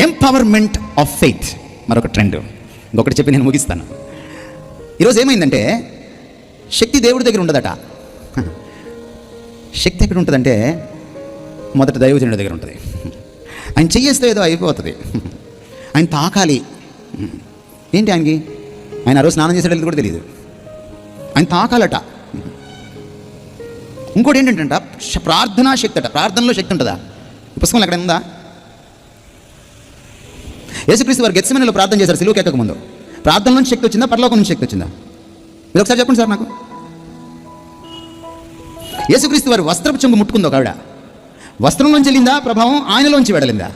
Empowerment of faith మరొక trend ఇంకొకటి చెప్పి నేను ముగిస్తాను. ఈరోజు ఏమైందంటే శక్తి దేవుడి దగ్గర ఉండదట. శక్తి ఎక్కడ ఉంటుందంటే మొదట దైవజనుడి దగ్గర ఉంటుంది. ఆయన చెయ్యేస్తే ఏదో అయిపోతుంది. ఆయన తాకాలి. ఏంటి ఆయనకి? ఆయన ఆ రోజు స్నానం చేసేటది కూడా తెలియదు ఆయన తాకాలట. ఇంకోటి ఏంటంటే ప్రార్థనా శక్తి అట. ప్రార్థనలో శక్తి ఉంటుందా? పుస్తకంలో ఎక్కడ ఉందా? యేసుక్రీస్తు వారు గెత్సమనిలో ప్రార్థన చేశారు సిలువకి ఎక్కక ముందు. ప్రార్థన నుంచి శక్తి వచ్చిందా? పరలోకం నుంచి శక్తి వచ్చిందా? మీరు ఒకసారి చెప్పండి సార్ నాకు. యేసుక్రీస్తు వారి వస్త్రపు చెంగు ముట్టుకుంది ఒక ఆవిడ. వస్త్రం నుంచి వెళ్ళిందా? ప్రభావం ఆయనలోంచి వెడలిందా?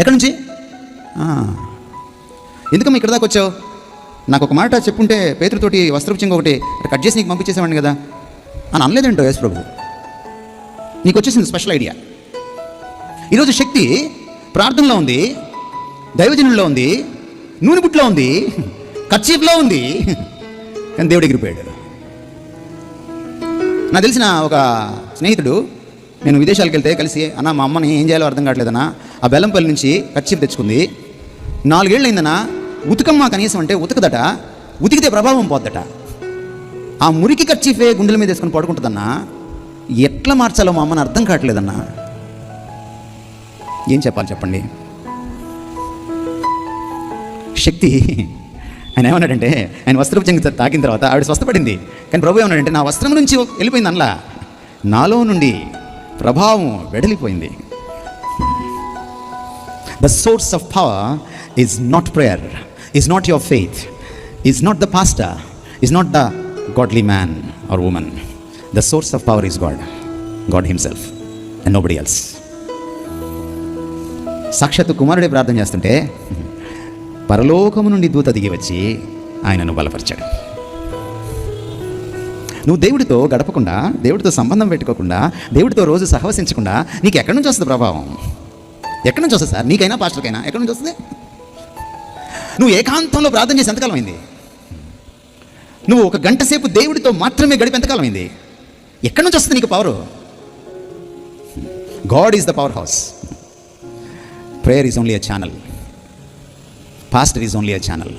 ఎక్కడి నుంచి? ఎందుకమ్మా ఇక్కడ దాకా వచ్చావు? నాకు ఒక మాట చెప్పుంటే పేతుడితోటి వస్త్రపు చెంగు ఒకటి కట్ చేసి నీకు పంపించేసేవాడిని కదా. అని అనలేదంటో యేసు ప్రభు నీకు వచ్చేసింది స్పెషల్ ఐడియా. ఈరోజు శక్తి ప్రార్థనలో ఉంది. దైవజనుల్లో ఉంది నూనె బుట్లో ఉంది కచ్చీఫ్లో ఉంది కానీ దేవుడు ఎగిరిపోయాడు. నాకు తెలిసిన ఒక స్నేహితుడు నేను విదేశాలకు వెళ్తే కలిసి అన్న మా అమ్మని ఏం చేయాలో అర్థం కావట్లేదన్నా ఆ బెల్లంపల్లి నుంచి కచ్చిప్ తెచ్చుకుంది. నాలుగేళ్ళు అయిందన్నా ఉతకమ్మా కనీసం అంటే ఉతకదట ఉతికితే ప్రభావం పోద్దట. ఆ మురికి కచ్చిఫే గుండెల మీద వేసుకొని పడుకుంటుందన్నా ఎట్లా మార్చాలో మా అమ్మని అర్థం కావట్లేదన్నా. ఏం చెప్పాలి చెప్పండి? శక్తి. ఆయన ఏమన్నాడంటే ఆయన వస్త్రపు చెంగు తాకిన తర్వాత ఆవిడ స్వస్థపడింది. కానీ ప్రభు ఏమన్నాడంటే నా వస్త్రం నుంచి వెళ్ళిపోయింది అనలా. నాలో నుండి ప్రభావం వెడలిపోయింది. The source of power is not prayer is not your faith is not the pastor is not the godly man or women the source of power is God God himself and nobody else సాక్షాత్తు కుమారుడే ప్రార్థన చేస్తుంటే పరలోకము నుండి దూత దిగి వచ్చి ఆయనను బలపరిచాడు. నువ్వు దేవుడితో గడపకుండా దేవుడితో సంబంధం పెట్టుకోకుండా దేవుడితో రోజు సహవసించకుండా నీకు ఎక్కడి నుంచి వస్తుంది ప్రభావం? ఎక్కడి నుంచి వస్తుంది సార్? నీకైనా పాస్టర్కైనా? ఎక్కడి నుంచి వస్తుంది? నువ్వు ఏకాంతంలో ప్రార్థన చేసి ఎంతకాలం అయింది? నువ్వు ఒక గంట సేపు దేవుడితో మాత్రమే గడిపి ఎంతకాలం అయింది? ఎక్కడి నుంచి వస్తుంది నీకు power God is the powerhouse prayer is only a channel pastor is only a channel